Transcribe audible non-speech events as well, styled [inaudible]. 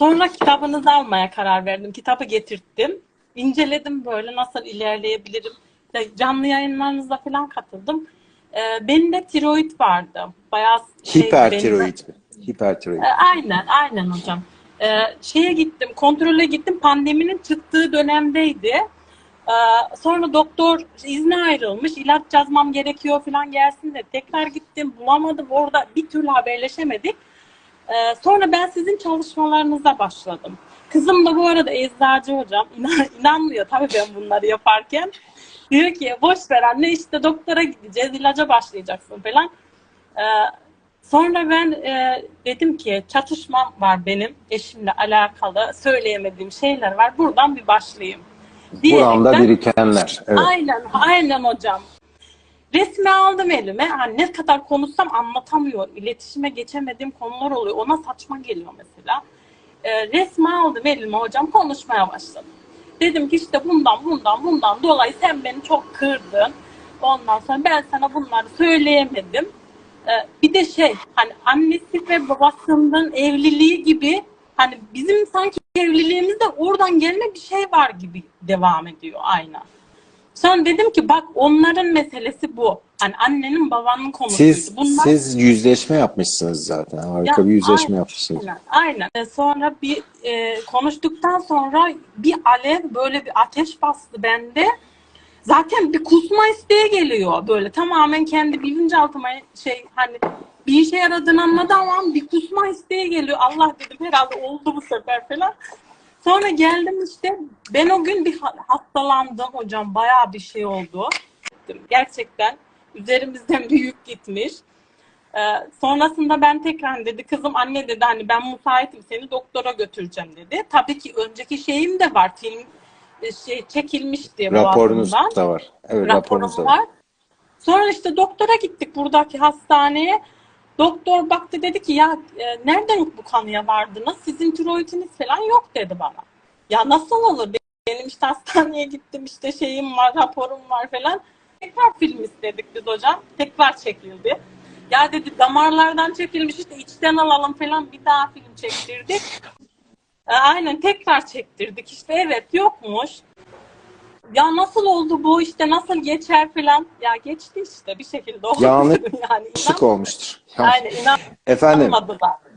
Sonra kitabınızı almaya karar verdim. Kitabı getirttim. İnceledim böyle nasıl ilerleyebilirim. İşte canlı yayınlarınıza falan katıldım. Ee, benim de tiroid vardı. Bayağı şey, Hipertiroid mi? Hipertiroid. Ee, Aynen, aynen hocam. Ee, şeye gittim, kontrole gittim. Pandeminin çıktığı dönemdeydi. Ee, sonra doktor izne ayrılmış. ilaç yazmam gerekiyor falan gelsin de tekrar gittim. Bulamadım. Orada bir türlü haberleşemedik. Ee, sonra ben sizin çalışmalarınıza başladım. Kızım da bu arada eczacı hocam. İnan, [laughs] inanmıyor tabii ben bunları yaparken. Diyor ki boş ver anne işte doktora gideceğiz, ilaca başlayacaksın falan. Ee, sonra ben e, dedim ki çatışmam var benim eşimle alakalı. Söyleyemediğim şeyler var. Buradan bir başlayayım. Buramda Diyerekten- birikenler. Evet. Aynen, aynen hocam. Resmi aldım elime. Yani ne kadar konuşsam anlatamıyorum. İletişime geçemediğim konular oluyor. Ona saçma geliyor mesela. Ee, resmi aldım elime hocam. Konuşmaya başladım. Dedim ki işte bundan, bundan, bundan dolayı sen beni çok kırdın. Ondan sonra ben sana bunları söyleyemedim. Ee, bir de şey hani annesi ve babasının evliliği gibi hani bizim sanki evliliğimizde oradan gelme bir şey var gibi devam ediyor aynen. Sonra dedim ki bak onların meselesi bu. Hani annenin babanın konusu. Siz Bunlar siz yüzleşme yapmışsınız zaten. Harika Ya, bir yüzleşme aynen, yapmışsınız. Aynen. aynen. E, Sonra bir e, konuştuktan sonra bir alev böyle bir ateş bastı bende. Zaten bir kusma isteği geliyor böyle tamamen kendi bilinçaltıma şey hani bir işe yaradığını anladı ama bir kusma isteği geliyor. Allah dedim herhalde oldu bu sefer falan. Sonra geldim işte ben o gün bir ha- hastalandım hocam bayağı bir şey oldu. Gerçekten üzerimizden [laughs] bir yük gitmiş. Ee, sonrasında ben tekrar dedi kızım anne dedi hani ben müsaitim seni doktora götüreceğim dedi. Tabii ki önceki şeyim de var film e, şey çekilmişti Raporunuz da var. Evet Raporum raporunuz da var. var. Sonra işte doktora gittik buradaki hastaneye. Doktor baktı dedi ki ya e, nereden bu kanıya vardınız? Sizin tiroidiniz falan yok dedi bana. Ya nasıl olur? Benim işte hastaneye gittim işte şeyim var, raporum var falan. Tekrar film istedik biz hocam. Tekrar çekildi. Ya dedi damarlardan çekilmiş işte içten alalım falan bir daha film çektirdik. E, Aynen tekrar çektirdik işte evet yokmuş. Ya nasıl oldu bu işte nasıl geçer falan. Ya geçti işte bir şekilde oldu. Yanlış [laughs] yani Şık inan, olmuştur. aynen Efendim inanmadılar.